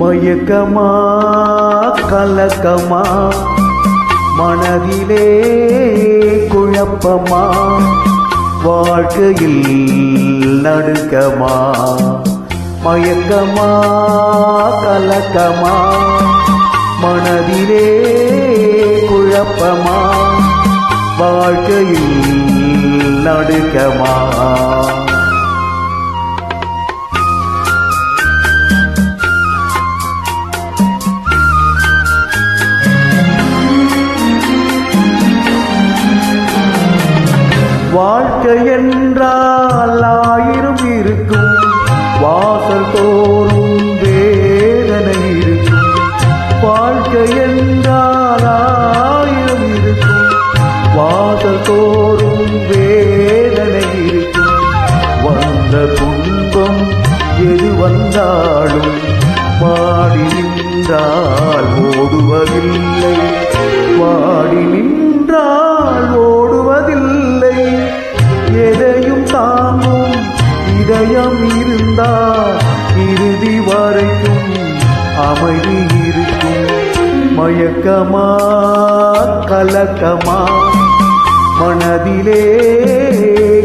மயக்கமா கலக்கமா மனதிலே குழப்பமா வாழ்க்கையில் நடுக்கமா மயக்கமா கலக்கமா மனதிலே குழப்பமா வாழ்க்கையில் நடுக்கமா. என்றால் ஆயிரம் இருக்கும். வாசல் தோறும் வேதனை இருக்கும். வாழ்க்கை என்றால் ஆயிரம் இருக்கும். வாசல் தோறும் வேதனை இருக்கும். வந்த துன்பம் எது வந்தாலும் பாடி நின்றால் ஓடுவது இதயம் இருந்தால் இறுதி வரைக்கும் அமைதி இருக்கும். மயக்கமா கலக்கமா மனதிலே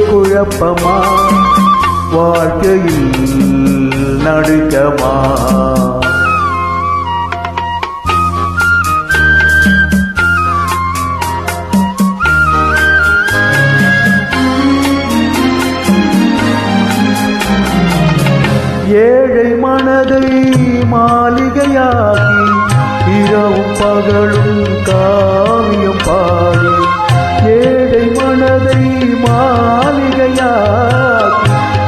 குழப்பமா வாழ்க்கையில் நடுக்கமா. பகலும் காவியம் பாடி ஏழை மனதை மாளிகையாக்கி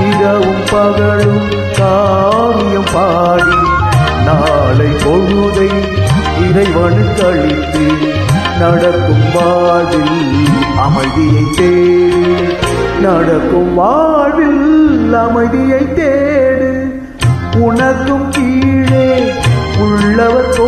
இரவும் பகலும் காவியம் பாடி நாளை பொழுதை இறைவனுக்கு அளித்து நடக்கும் வாழ்வில் அமைதியை தேடு நடக்கும் வாழ்வில் அமைதியை தேடு. உனக்கும் கீழே உள்ளவர் போ